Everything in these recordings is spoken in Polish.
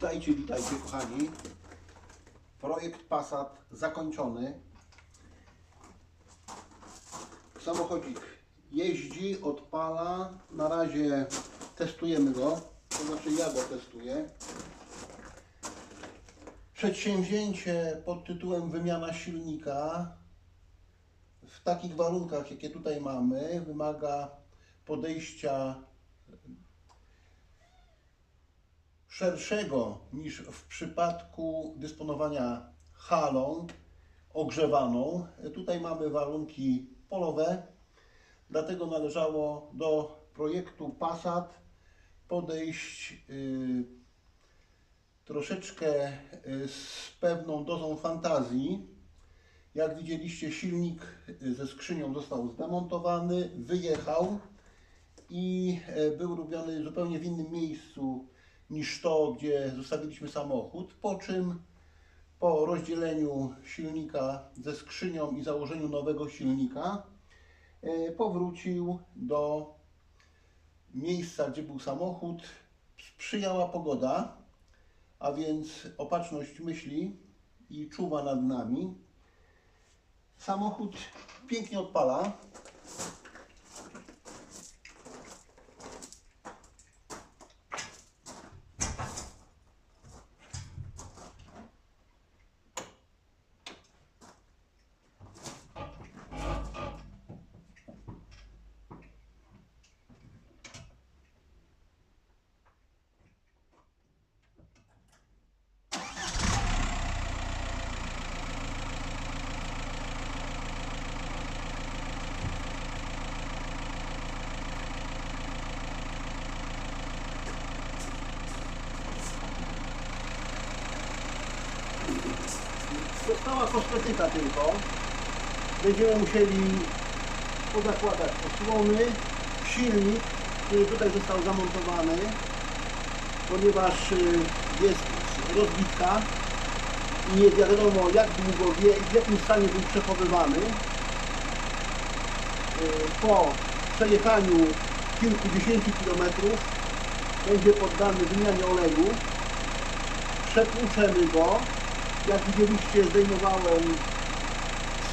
Witajcie, witajcie kochani. Projekt Passat zakończony. Samochodzik jeździ, odpala. Na razie testujemy go. To znaczy ja go testuję. Przedsięwzięcie pod tytułem wymiana silnika w takich warunkach, jakie tutaj mamy, wymaga podejścia szerszego niż w przypadku dysponowania halą ogrzewaną. Tutaj mamy warunki polowe, dlatego należało do projektu Passat podejść y, troszeczkę y, z pewną dozą fantazji. Jak widzieliście, silnik y, ze skrzynią został zdemontowany, wyjechał i był robiony zupełnie w innym miejscu niż to, gdzie zostawiliśmy samochód. Po czym po rozdzieleniu silnika ze skrzynią i założeniu nowego silnika e, powrócił do miejsca, gdzie był samochód. Sprzyjała pogoda, a więc opatrzność myśli i czuwa nad nami. Samochód pięknie odpala. Została kosmetyka tylko. Będziemy musieli pozakładać osłony, silnik, który tutaj został zamontowany, ponieważ y, jest rozbitka i nie wiadomo jak długo w jakim stanie był przechowywany. Y, Po przejechaniu kilkudziesięciu kilometrów będzie poddany wymianie oleju. Przepłuczemy go jak widzieliście zdejmowałem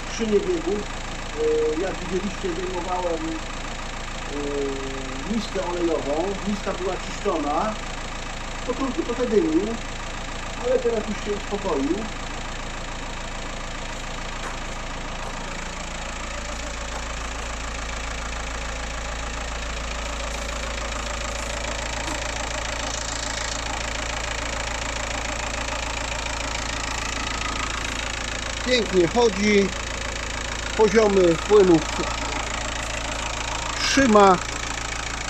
skrzynię biegów, E, jak widzieliście zdejmowałem e, miskę olejową, miska była czyszczona, z początku trochę dymił, ale teraz już się uspokoił. Pięknie chodzi, poziomy płynów trzyma.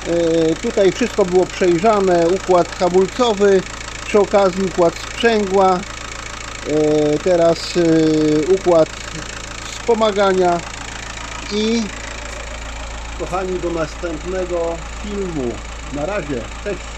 E, Tutaj wszystko było przejrzane, układ hamulcowy, przy okazji układ sprzęgła, e, teraz e, układ wspomagania i kochani do następnego filmu. Na razie, cześć!